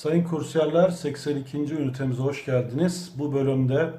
Sayın kursiyerler 82. ünitemize hoş geldiniz. Bu bölümde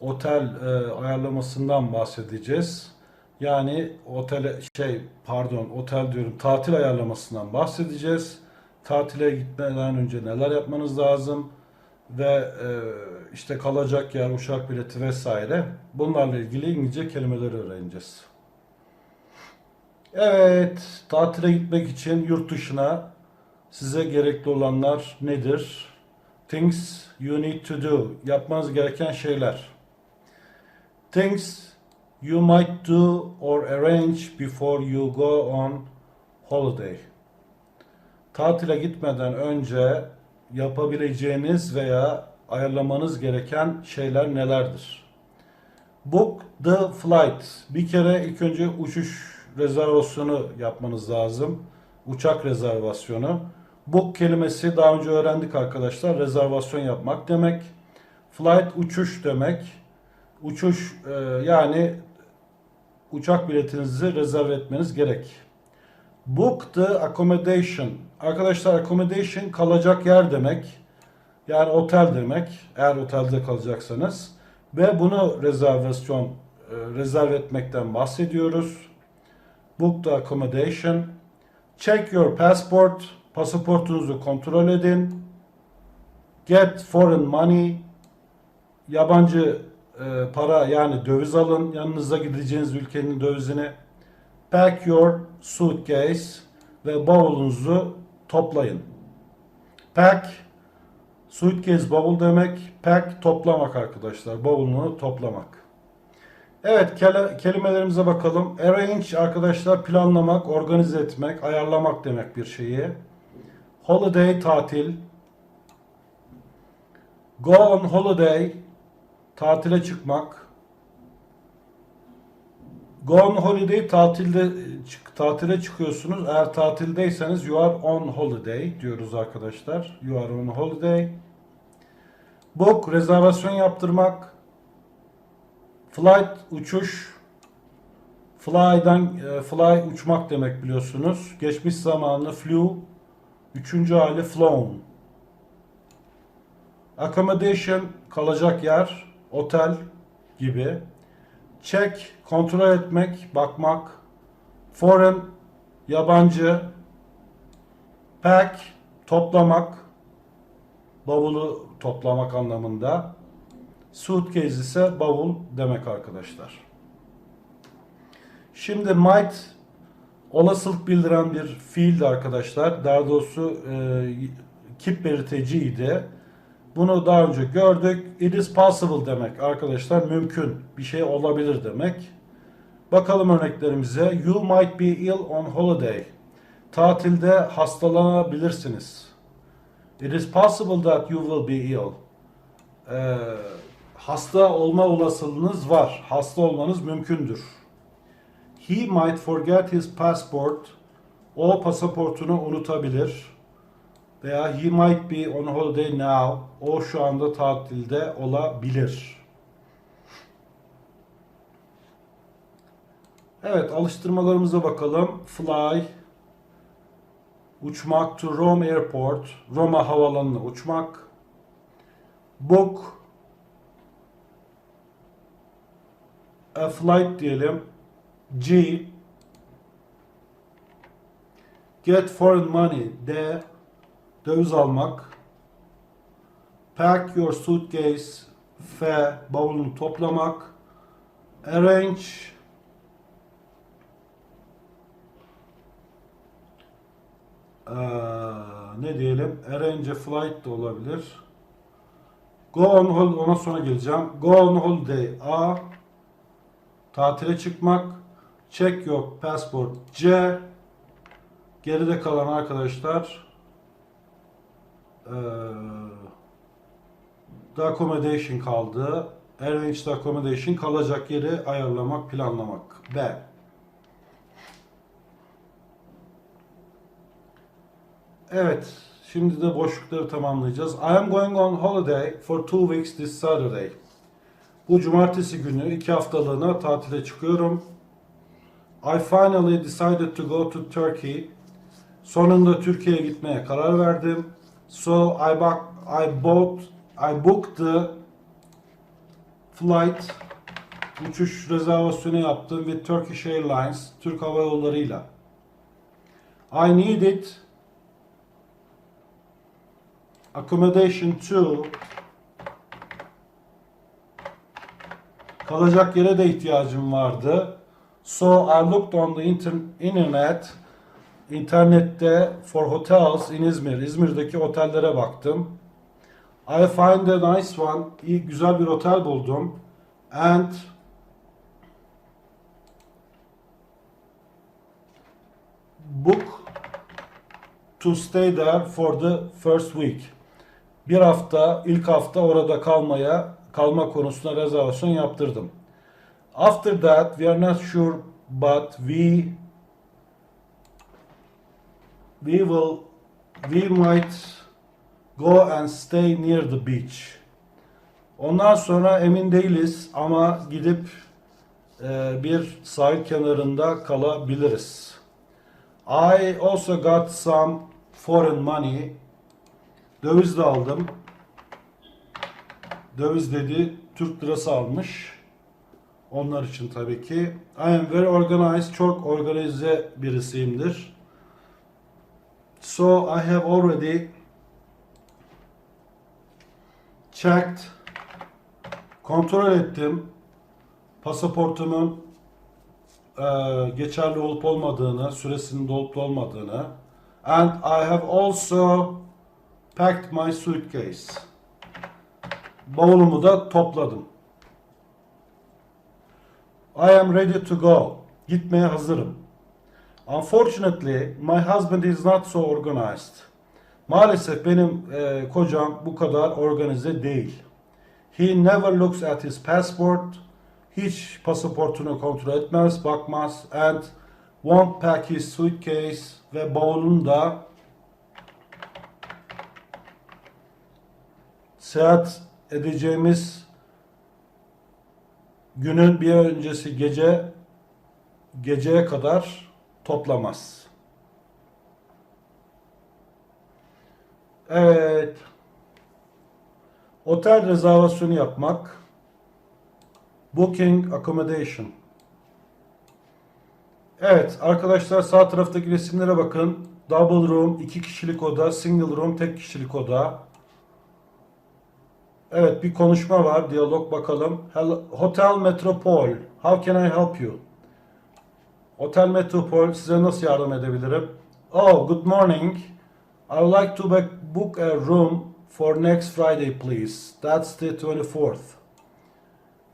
otel e, ayarlamasından bahsedeceğiz. Yani otel şey pardon otel diyorum tatil ayarlamasından bahsedeceğiz. Tatile gitmeden önce neler yapmanız lazım ve e, işte kalacak yer, uçak bileti vesaire. Bunlarla ilgili İngilizce kelimeleri öğreneceğiz. Evet, tatile gitmek için yurt dışına size gerekli olanlar nedir? Things you need to do. Yapmanız gereken şeyler. Things you might do or arrange before you go on holiday. Tatile gitmeden önce yapabileceğiniz veya ayarlamanız gereken şeyler nelerdir? Book the flight. Bir kere ilk önce uçuş rezervasyonu yapmanız lazım. Uçak rezervasyonu. Book kelimesi daha önce öğrendik arkadaşlar. Rezervasyon yapmak demek. Flight uçuş demek. Uçuş e, yani uçak biletinizi rezerve etmeniz gerek. Book the accommodation. Arkadaşlar accommodation kalacak yer demek. Yani otel demek. Eğer otelde kalacaksanız. Ve bunu rezervasyon e, rezerv etmekten bahsediyoruz. Book the accommodation. Check your passport. Pasaportunuzu kontrol edin. Get foreign money. Yabancı e, para yani döviz alın. Yanınıza gideceğiniz ülkenin dövizini. Pack your suitcase ve bavulunuzu toplayın. Pack suitcase bavul demek. Pack toplamak arkadaşlar. Bavulunu toplamak. Evet kelimelerimize bakalım. Arrange arkadaşlar planlamak, organize etmek, ayarlamak demek bir şeyi. Holiday tatil. Go on holiday tatile çıkmak. Go on holiday tatilde tatile çıkıyorsunuz. Eğer tatildeyseniz you are on holiday diyoruz arkadaşlar. You are on holiday. Book rezervasyon yaptırmak. Flight uçuş. Fly'dan e, fly uçmak demek biliyorsunuz. Geçmiş zamanlı flew. Üçüncü hali flown. Accommodation kalacak yer, otel gibi. Check kontrol etmek, bakmak. Foreign yabancı. Pack toplamak. Bavulu toplamak anlamında. Suitcase ise bavul demek arkadaşlar. Şimdi might olasılık bildiren bir fiildi arkadaşlar. Daha doğrusu e, kip belirteciydi. Bunu daha önce gördük. It is possible demek arkadaşlar. Mümkün. Bir şey olabilir demek. Bakalım örneklerimize. You might be ill on holiday. Tatilde hastalanabilirsiniz. It is possible that you will be ill. Ee, hasta olma olasılığınız var. Hasta olmanız mümkündür. He might forget his passport. O pasaportunu unutabilir. Veya he might be on holiday now. O şu anda tatilde olabilir. Evet, alıştırmalarımıza bakalım. Fly, uçmak to Rome Airport, Roma havalanına uçmak. Book, a flight diyelim. G, get foreign money, D, döviz almak. Pack your suitcase, F, bavulunu toplamak. Arrange, Ee, ne diyelim? Arrange flight da olabilir. Go on holiday, ona sonra geleceğim. Go on holiday A. Tatile çıkmak. Check your passport C. Geride kalan arkadaşlar ee, accommodation kaldı. Arrange the accommodation kalacak yeri ayarlamak, planlamak. B. Evet, şimdi de boşlukları tamamlayacağız. I am going on holiday for two weeks this Saturday. Bu cumartesi günü iki haftalığına tatile çıkıyorum. I finally decided to go to Turkey. Sonunda Türkiye'ye gitmeye karar verdim. So I bought, I bought, I booked the flight uçuş rezervasyonu yaptım with Turkish Airlines, Türk Hava Yolları'yla. I needed accommodation to kalacak yere de ihtiyacım vardı. So I looked on the inter- internet internette for hotels in İzmir. İzmir'deki otellere baktım. I find a nice one. İyi, güzel bir otel buldum. And book to stay there for the first week. Bir hafta, ilk hafta orada kalmaya, kalma konusunda rezervasyon yaptırdım. After that, we are not sure, but we we will we might go and stay near the beach. Ondan sonra emin değiliz ama gidip e, bir sahil kenarında kalabiliriz. I also got some foreign money. Döviz de aldım. Döviz dedi Türk lirası almış. Onlar için tabii ki. I am very organized. Çok organize birisiyimdir. So I have already checked kontrol ettim pasaportumun e, geçerli olup olmadığını, süresinin dolup olmadığını and I have also packed my suitcase. Bavulumu da topladım. I am ready to go. Gitmeye hazırım. Unfortunately, my husband is not so organized. Maalesef benim e, kocam bu kadar organize değil. He never looks at his passport. Hiç pasaportunu kontrol etmez, bakmaz. And won't pack his suitcase ve bavulunu da seyahat edeceğimiz günün bir öncesi gece geceye kadar toplamaz. Evet. Otel rezervasyonu yapmak. Booking accommodation. Evet arkadaşlar sağ taraftaki resimlere bakın. Double room, iki kişilik oda, single room, tek kişilik oda. Evet bir konuşma var. Diyalog bakalım. Hotel Metropol. How can I help you? Hotel Metropol size nasıl yardım edebilirim? Oh, good morning. I would like to book a room for next Friday please. That's the 24th.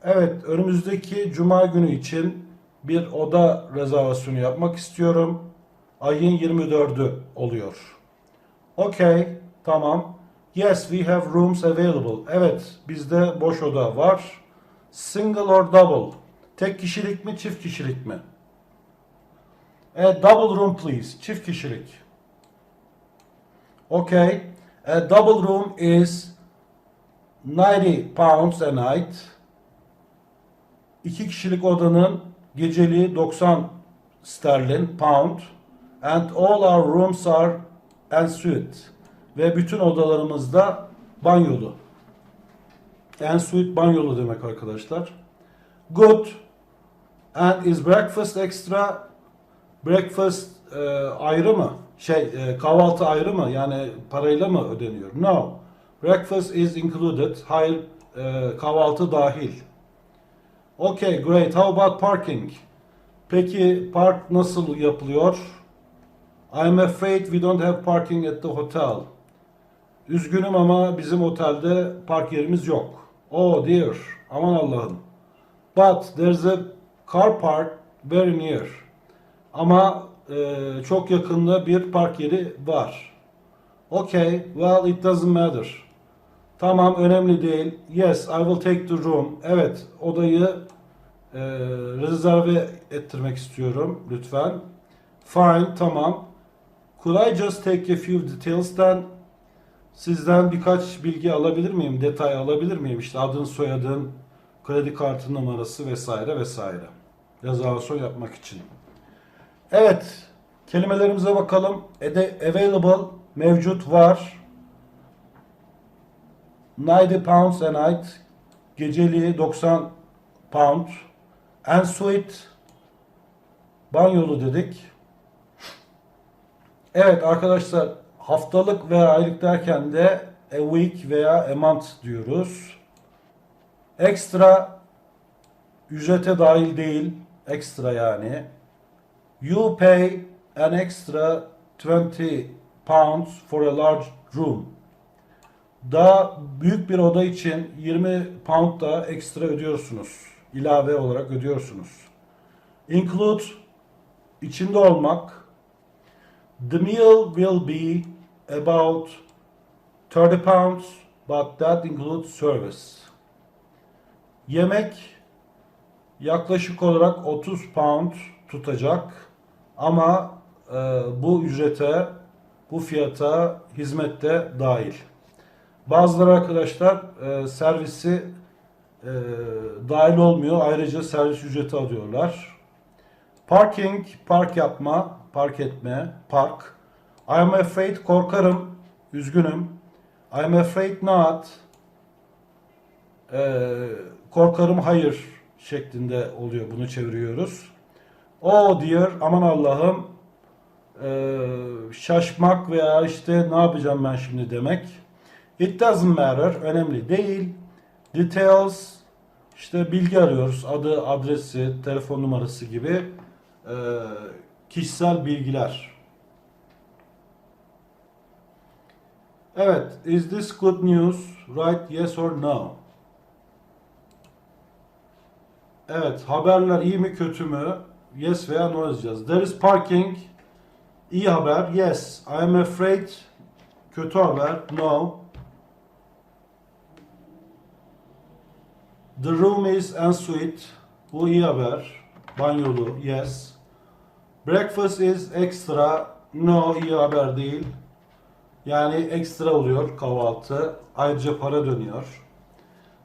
Evet, önümüzdeki cuma günü için bir oda rezervasyonu yapmak istiyorum. Ayın 24'ü oluyor. Okay, tamam. Yes, we have rooms available. Evet, bizde boş oda var. Single or double? Tek kişilik mi, çift kişilik mi? A double room please. Çift kişilik. Okay. A double room is 90 pounds a night. İki kişilik odanın geceliği 90 sterlin pound and all our rooms are en suite ve bütün odalarımızda banyolu. En suite banyolu demek arkadaşlar. Good. And is breakfast extra? Breakfast e, ayrı mı? Şey e, kahvaltı ayrı mı? Yani parayla mı ödeniyor? No. Breakfast is included. Hayır e, kahvaltı dahil. Okay, great. How about parking? Peki park nasıl yapılıyor? I'm afraid we don't have parking at the hotel. Üzgünüm ama bizim otelde park yerimiz yok. Oh dear. Aman Allah'ım. But there's a car park very near. Ama e, çok yakında bir park yeri var. Okay, well it doesn't matter. Tamam önemli değil. Yes, I will take the room. Evet, odayı e, rezerve ettirmek istiyorum lütfen. Fine, tamam. Could I just take a few details then? Sizden birkaç bilgi alabilir miyim? Detay alabilir miyim? İşte adın, soyadın, kredi kartı numarası vesaire vesaire. Rezervasyon yapmak için. Evet, kelimelerimize bakalım. Ede available mevcut var. 90 pounds a night. Geceliği 90 pound. En suite banyolu dedik. Evet arkadaşlar haftalık veya aylık derken de a week veya a month diyoruz. Ekstra ücrete dahil değil. Ekstra yani. You pay an extra 20 pounds for a large room. Daha büyük bir oda için 20 pound da ekstra ödüyorsunuz. İlave olarak ödüyorsunuz. Include içinde olmak. The meal will be about 30 pounds but that includes service. Yemek yaklaşık olarak 30 pound tutacak ama e, bu ücrete, bu fiyata hizmette dahil. Bazıları arkadaşlar e, servisi e, dahil olmuyor. Ayrıca servis ücreti alıyorlar. Parking, park yapma, park etme, park. I am afraid, korkarım, üzgünüm. I am afraid not, e, korkarım hayır şeklinde oluyor. Bunu çeviriyoruz. Oh dear, aman Allah'ım, e, şaşmak veya işte ne yapacağım ben şimdi demek. It doesn't matter, önemli değil. Details, işte bilgi arıyoruz. Adı, adresi, telefon numarası gibi e, kişisel bilgiler. Evet, is this good news? Write yes or no. Evet, haberler iyi mi kötü mü? Yes veya no yazacağız. There is parking. İyi haber. Yes. I am afraid. Kötü haber. No. The room is en suite. Bu iyi haber. Banyolu. Yes. Breakfast is extra. No iyi haber değil. Yani ekstra oluyor kahvaltı. Ayrıca para dönüyor.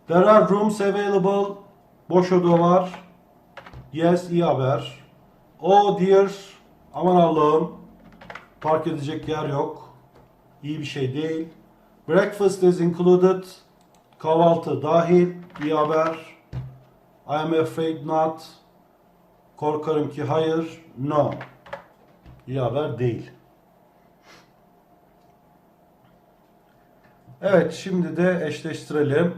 There are rooms available. Boş oda var. Yes iyi haber. Oh dear. Aman Allah'ım. Park edecek yer yok. İyi bir şey değil. Breakfast is included. Kahvaltı dahil. İyi haber. I am afraid not. Korkarım ki hayır. No. İyi haber değil. Evet şimdi de eşleştirelim.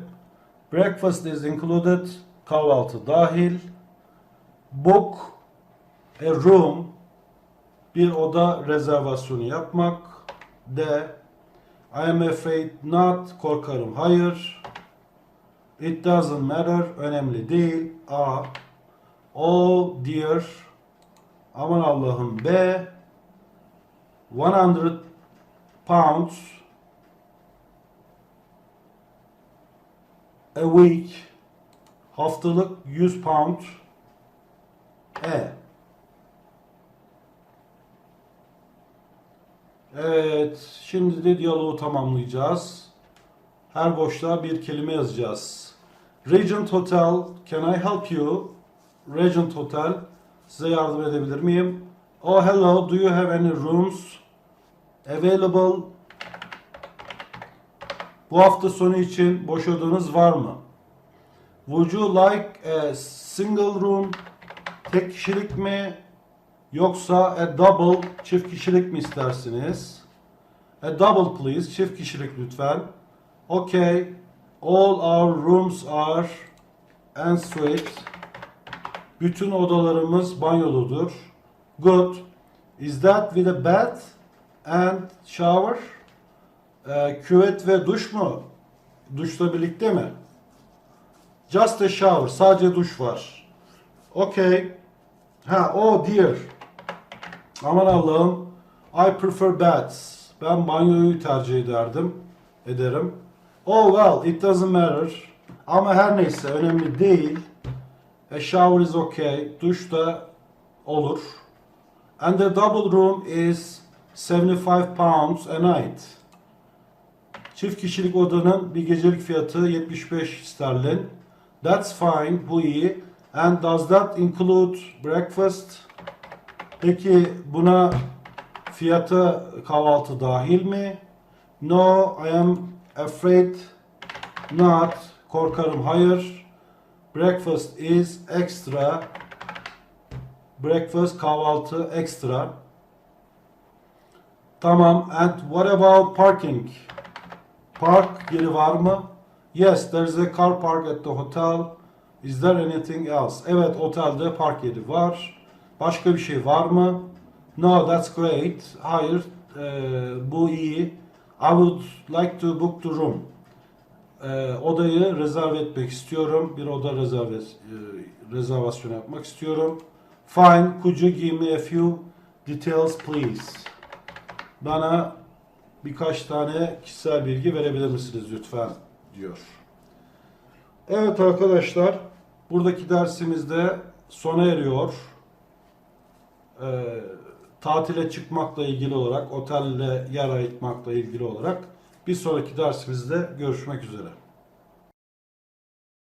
Breakfast is included. Kahvaltı dahil. Book a room. Bir oda rezervasyonu yapmak. D. I am afraid not. Korkarım hayır. It doesn't matter. Önemli değil. A. Oh dear. Aman Allah'ım. B. 100 pounds a week haftalık 100 pound e Evet, şimdi de diyaloğu tamamlayacağız. Her boşluğa bir kelime yazacağız. Regent Hotel, can I help you? Regent Hotel, size yardım edebilir miyim? Oh hello, do you have any rooms available? Bu hafta sonu için boş odanız var mı? Would you like a single room? Tek kişilik mi? Yoksa a double çift kişilik mi istersiniz? A double please. Çift kişilik lütfen. Okay. All our rooms are en suite. Bütün odalarımız banyoludur. Good. Is that with a bath and shower? Ee, küvet ve duş mu? Duşla birlikte mi? Just a shower. Sadece duş var. Okay. Ha, oh dear. Aman Allah'ım. I prefer baths. Ben banyoyu tercih ederdim. Ederim. Oh well, it doesn't matter. Ama her neyse önemli değil. A shower is okay. Duş da olur. And the double room is 75 pounds a night. Çift kişilik odanın bir gecelik fiyatı 75 sterlin. That's fine. Bu iyi. And does that include breakfast? Peki buna fiyata kahvaltı dahil mi? No, I am afraid Not. Korkarım hayır. Breakfast is extra. Breakfast kahvaltı extra. Tamam. And what about parking? Park yeri var mı? Yes, there's a car park at the hotel. Is there anything else? Evet, otelde park yeri var. Başka bir şey var mı? No, that's great. Hayır, e, bu iyi. I would like to book the room. E, odayı rezerve etmek istiyorum. Bir oda rezerve, e, rezervasyon yapmak istiyorum. Fine, could you give me a few details please? Bana birkaç tane kişisel bilgi verebilir misiniz lütfen diyor. Evet arkadaşlar buradaki dersimizde sona eriyor. Ee, tatile çıkmakla ilgili olarak, otelle yer ayırtmakla ilgili olarak bir sonraki dersimizde görüşmek üzere.